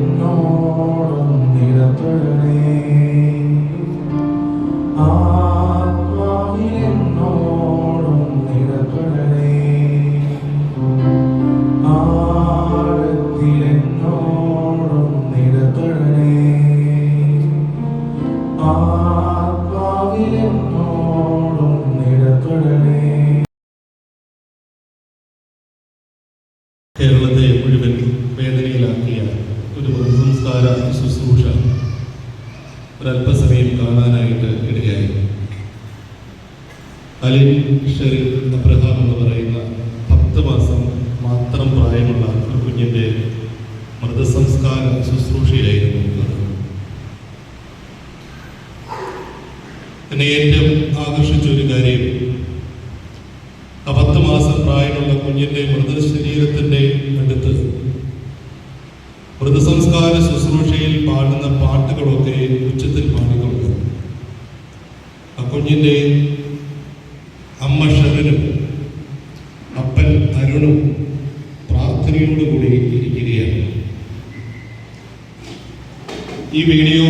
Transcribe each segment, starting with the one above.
ആത്മാവിലെന്നോടും കേരളത്തെ മുഴുവൻ വേദനയിലാക്കിയ ഒരു സംസ്കാര ശുശ്രൂഷ ഒരല്പസമയം കാണാനായിട്ട് ഇടയായി അലിൻ ഷെറിൻ അബ്രഹാം എന്ന് പറയുന്ന പത്ത് മാസം മാത്രം പ്രായമുള്ള ഒരു കുഞ്ഞിന്റെ മൃതസംസ്കാര ശുശ്രൂഷയായിരുന്നു. എന്നെ ഏറ്റവും ആകർഷിച്ച ഒരു കാര്യം ആ പത്ത് മാസം പ്രായമുള്ള കുഞ്ഞിന്റെ മൃതശരീരത്തിന്റെ അടുത്ത്. മൃതസംസ്കാര ശുശ്രൂഷയിൽ പാടുന്ന പാട്ടുകളൊക്കെ ഉച്ചത്തിൽ പാടിക്കൊണ്ട്. ആ കുഞ്ഞിന്റെ അമ്മ ഷരനും അപ്പൻ അരുണും പ്രാർത്ഥനയോടുകൂടി ഇരിക്കുകയാണ്. ഈ വീഡിയോ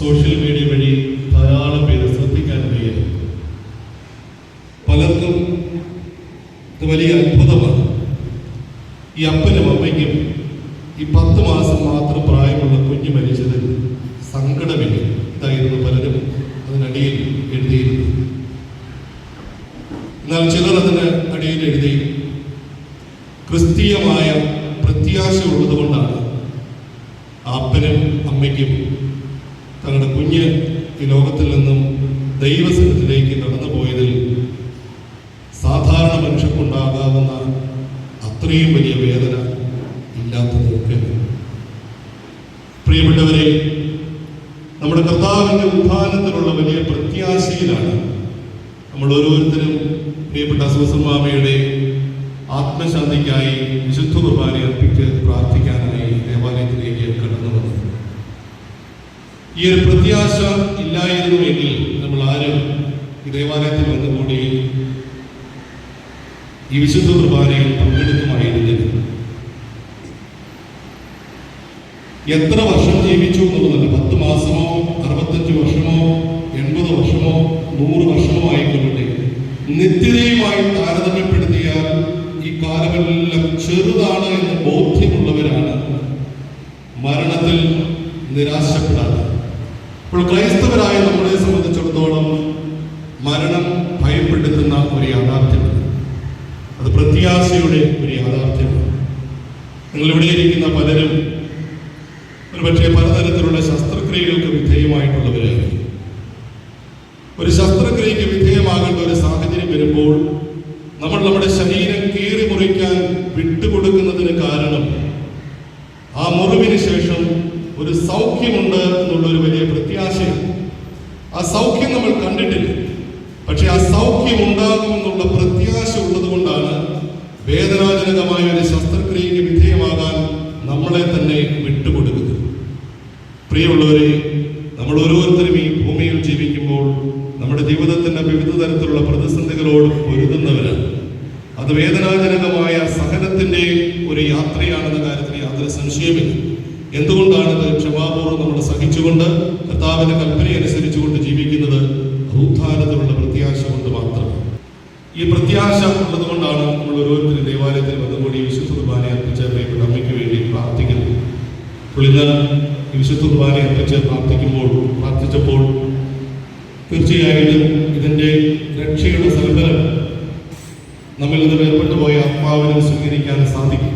സോഷ്യൽ മീഡിയ വഴി ധാരാളം പേര് ശ്രദ്ധിക്കാൻ കഴിയും പലർക്കും വലിയ ഈ അപ്പനും അമ്മയ്ക്കും ഈ പത്ത് മാസം മാത്രം പ്രായമുള്ള കുഞ്ഞു മരിച്ചത് സങ്കടമില്ല. ഇതായിരുന്നു പലരും അതിനടിയിൽ എഴുതിയിരുന്നത്. എന്നാൽ ചിലർ അതിന് അടിയിൽ എഴുതി ക്രിസ്തീയമായ പ്രത്യാശ ഉള്ളതുകൊണ്ടാണ് അപ്പനും അമ്മയ്ക്കും തങ്ങളുടെ കുഞ്ഞ് ഈ ലോകത്തിൽ നിന്നും ദൈവസനത്തിലേക്ക് നടന്നു പോയതിൽ സാധാരണ മനുഷ്യർക്കുണ്ടാകാവുന്ന അത്രയും വലിയ വേദന ഇല്ലാത്തതൊക്കെ പ്രിയപ്പെട്ടവരെ നമ്മുടെ കർത്താവിന്റെ ഉത്ഥാനത്തിലുള്ള വലിയ പ്രത്യാശയിലാണ് നമ്മൾ ഓരോരുത്തരും പ്രിയപ്പെട്ട സുസമാമയുടെ ആത്മശാന്തിക്കായി വിശുദ്ധ കുർബാന അർപ്പിച്ച് പ്രാർത്ഥിക്കാനായി ദേവാലയത്തിലേക്ക് കടന്നു വന്നത്. ഈ ഒരു പ്രത്യാശ ഇല്ലായിരുന്നുവെങ്കിൽ നമ്മൾ ആരും ഈ ദേവാലയത്തിൽ വന്നുകൂടി ഈ വിശുദ്ധ കുർബാനയിൽ പങ്കെടുക്കുമായിരുന്നില്ല എത്ര വർഷം ജീവിച്ചു എന്നുള്ളതല്ല. പത്ത് മാസമോ അറുപത്തഞ്ച് വർഷമോ എൺപത് വർഷമോ നൂറ് വർഷമോ ആയിക്കൊള്ളട്ടെ. നിത്യതയുമായി താരതമ്യപ്പെടുത്തിയാൽ ഈ കാലമെല്ലാം ചെറുതാണ് എന്ന് ബോധ്യമുള്ളവരാണ്. മരണത്തിൽ നിരാശപ്പെടാതെ. ഇപ്പോൾ ക്രൈസ്തവരായ നമ്മളെ സംബന്ധിച്ചിടത്തോളം മരണം ഭയപ്പെടുത്തുന്ന ഒരു യാഥാർത്ഥ്യമാണ്. അത് പ്രത്യാശയുടെ ഒരു യാഥാർത്ഥ്യമാണ്. നിങ്ങളിവിടെ ഇരിക്കുന്ന പലരും ഒരുപക്ഷെ പലതരത്തിലുള്ള ശസ്ത്രക്രിയകൾക്ക് വിധേയമായിട്ടുള്ളവരായിരിക്കും ഒരു ശസ്ത്രക്രിയക്ക് വിധേയമാകേണ്ട ഒരു സാഹചര്യം വരുമ്പോൾ നമ്മൾ നമ്മുടെ ശരീരം കീറി മുറിക്കാൻ വിട്ടുകൊടുക്കുന്നതിന് കാരണം ആ മുറിവിന് ശേഷം ഒരു സൗഖ്യമുണ്ട് എന്നുള്ള ഒരു വലിയ പ്രത്യാശയാണ്. ആ സൗഖ്യം നമ്മൾ കണ്ടിട്ടില്ല. പക്ഷെ ആ സൗഖ്യം ഉണ്ടാകുമെന്നുള്ള പ്രത്യാശ ഉള്ളത് കൊണ്ടാണ് വേദനാജനകമായ ഒരു ശസ്ത്രക്രിയക്ക് വിധേയമാകാൻ നമ്മളെ തന്നെ വിട്ടുകൊടുക്കുന്നത്. പ്രിയമുള്ളവരെ നമ്മൾ ഓരോരുത്തരും ഈ ഭൂമിയിൽ ജീവിക്കുമ്പോൾ നമ്മുടെ ജീവിതത്തിന്റെ വിവിധ തരത്തിലുള്ള പ്രതിസന്ധികളോട് പൊരുതുന്നവരാണ്. അത് വേദനാജനകമായ സഹനത്തിന്റെ ഒരു യാത്രയാണെന്ന കാര്യത്തിൽ യാതൊരു സംശയമില്ല എന്തുകൊണ്ടാണിത് ക്ഷമാപൂർവം നമ്മൾ സഹിച്ചുകൊണ്ട് കർത്താവിന്റെ കൽപ്പന അനുസരിച്ചുകൊണ്ട് ജീവിക്കുന്നത് ഭൂധാനത്തിലുള്ള പ്രത്യാശ കൊണ്ട് മാത്രം ഈ പ്രത്യാശ ഉള്ളതുകൊണ്ടാണ് നമ്മൾ ഓരോരുത്തരും ദേവാലയത്തിൽ വന്നുകൂടി വിശുദ്ധ കുർബാന അർപ്പിച്ച പ്രിയപ്പെട്ട അമ്മയ്ക്ക് വേണ്ടി പ്രാർത്ഥിക്കുന്നത്. ഈ വിശുദ്ധ കുർബാന അർപ്പിച്ച് പ്രാർത്ഥിക്കുമ്പോൾ പ്രാർത്ഥിച്ചപ്പോൾ തീർച്ചയായിട്ടും ഇതിന്റെ രക്ഷയുടെ സൽഫലം നമ്മിൽ നിന്ന് വേർപെട്ടു പോയ ആത്മാവിനെ സ്വീകരിക്കാൻ സാധിക്കും.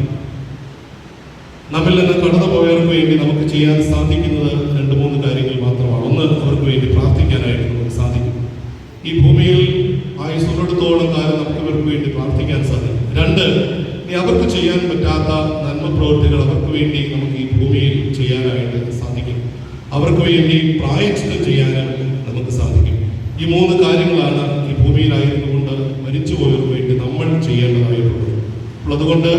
നമ്മിൽ നിന്ന് കടന്നു പോയവർക്ക് വേണ്ടി നമുക്ക് ചെയ്യാൻ സാധിക്കുന്നത് രണ്ട് മൂന്ന് കാര്യങ്ങൾ മാത്രമാണ്. ഒന്ന് അവർക്ക് വേണ്ടി പ്രാർത്ഥിക്കാനായിട്ട് നമുക്ക് സാധിക്കും. ഈ ഭൂമിയിൽ ആയുസുള്ളിടത്തോളം കാലം നമുക്ക് ഇവർക്ക് വേണ്ടി പ്രാർത്ഥിക്കാൻ സാധിക്കും. രണ്ട് ഇനി അവർക്ക് ചെയ്യാൻ പറ്റാത്ത നന്മ പ്രവൃത്തികൾ അവർക്ക് വേണ്ടി നമുക്ക് ഈ ഭൂമിയിൽ ചെയ്യാനായിട്ട് സാധിക്കും. അവർക്ക് വേണ്ടി പ്രായച്ചിത്തം ചെയ്യാനും നമുക്ക് സാധിക്കും. ഈ മൂന്ന് കാര്യങ്ങളാണ് ഈ ഭൂമിയിലായിരുന്നുകൊണ്ട് മരിച്ചുപോയവർക്ക് വേണ്ടി നമ്മൾ ചെയ്യേണ്ടതായിട്ടുള്ളത്. അപ്പോൾ അതുകൊണ്ട്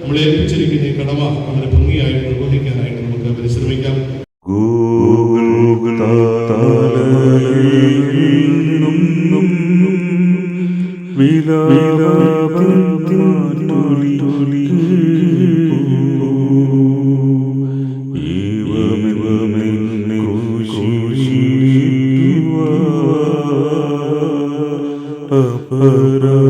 നമ്മൾ ഏൽപ്പിച്ചിരിക്കുന്ന ഈ കടമ വളരെ ഭംഗിയായിട്ട് നിർവഹിക്കാനായിട്ട് നമുക്ക് പരിശ്രമിക്കാം. വിലാപത്തിൻ തുളി Oh.